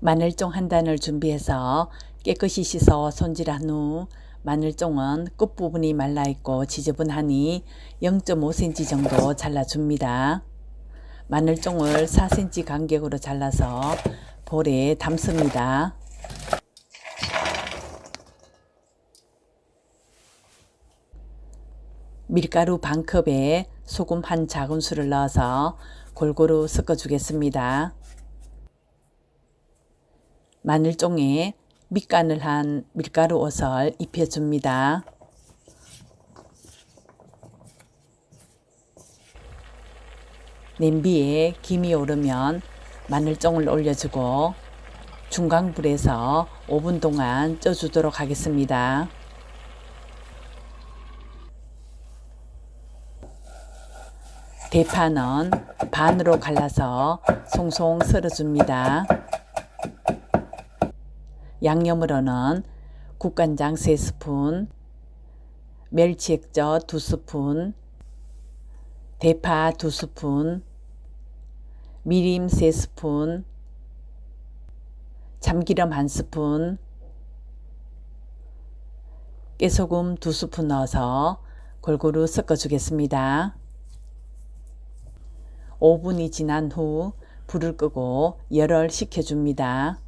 마늘종 한 단을 준비해서 깨끗이 씻어 손질한 후 마늘종은 끝부분이 말라있고 지저분하니 0.5cm 정도 잘라줍니다. 마늘종을 4cm 간격으로 잘라서 볼에 담습니다. 밀가루 반컵에 소금 한 작은술을 넣어서 골고루 섞어주겠습니다. 마늘종에 밑간을 한 밀가루 옷을 입혀줍니다. 냄비에 김이 오르면 마늘종을 올려주고 중강불에서 5분 동안 쪄주도록 하겠습니다. 대파는 반으로 갈라서 송송 썰어줍니다. 양념으로는 국간장 3스푼, 멸치액젓 2스푼, 대파 2스푼, 미림 3스푼, 참기름 1스푼, 깨소금 2스푼 넣어서 골고루 섞어 주겠습니다. 5분이 지난 후 불을 끄고 열을 식혀줍니다.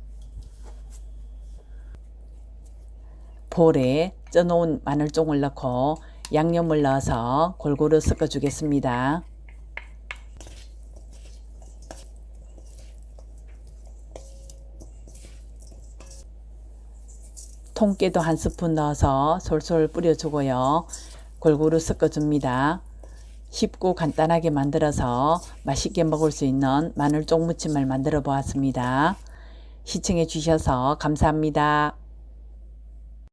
볼에 쪄놓은 마늘종을 넣고 양념을 넣어서 골고루 섞어주겠습니다. 통깨도 한 스푼 넣어서 솔솔 뿌려주고요. 골고루 섞어줍니다. 쉽고 간단하게 만들어서 맛있게 먹을 수 있는 마늘 쪽무침을 만들어 보았습니다. 시청해 주셔서 감사합니다.